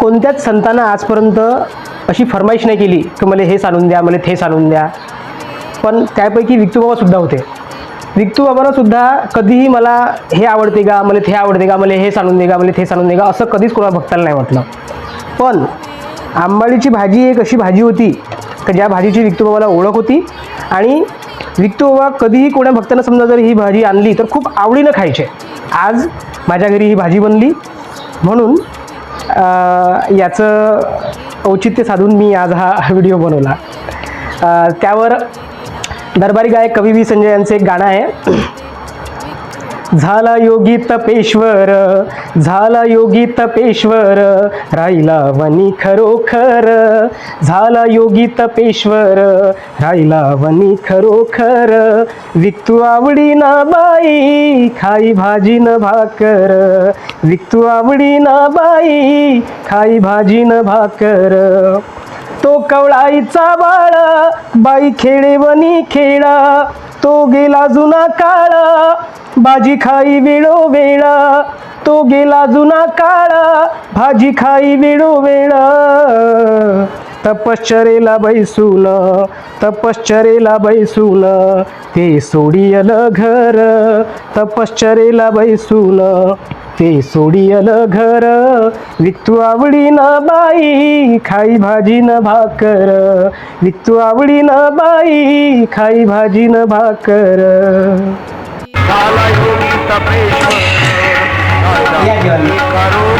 कोणत्याच संतानं आजपर्यंत अशी फरमाईश नाही केली की मला हे सांगून द्या मला ते सांगून द्या. पण त्यापैकी विक्तूबाबासुद्धा होते. विक्तूबाबांना सुद्धा कधीही मला हे आवडते का मला ते आवडते का मला हे सांगून दे का मला ते सांगून दे का असं कधीच कोणा भक्ताला नाही वाटलं. पण आंबाडीची भाजी एक अशी भाजी होती का ज्या भाजीची विक्तूबाबाला ओळख होती आणि विक्तूबाबा कधीही कोणा भक्तांना समजा जर ही भाजी आणली तर खूप आवडीनं खायचे. आज माझ्या घरी ही भाजी बनली. म्हणून याचं औचित्य साधून मी आज हा व्हिडिओ बनवला. त्यावर दरबारी गायक कवी वी संजय यांचं एक गाणं आहे. झाला योगी तपेश्वर झाला योगी तपेश्वर राहिला वनी खरोखर. झाला योगी तपेश्वर राहिला वनी खरोखर. विकतू आवडी ना बाई खाई भाजी न भाकर. विकतू आवडी ना बाई खाई भाजी न भाकर. तो कवळाईचा बाळ बाई खेळे वनी खेळा तो गेला जुना काळा. भाजी खाई वेळो वेळा तो गेला जुना काळ. भाजी खाई वेळो वेळा तपश्चरेला बैसूल तपश्चरेला बैसूल. ते सोडियल घर तपश्चरेला बैसूल. ते सोडियल घर विकतू आवडी बाई खाई भाजी न भाकर. विकतू आवडी बाई खाई भाजी न भाकर. तपेश्वर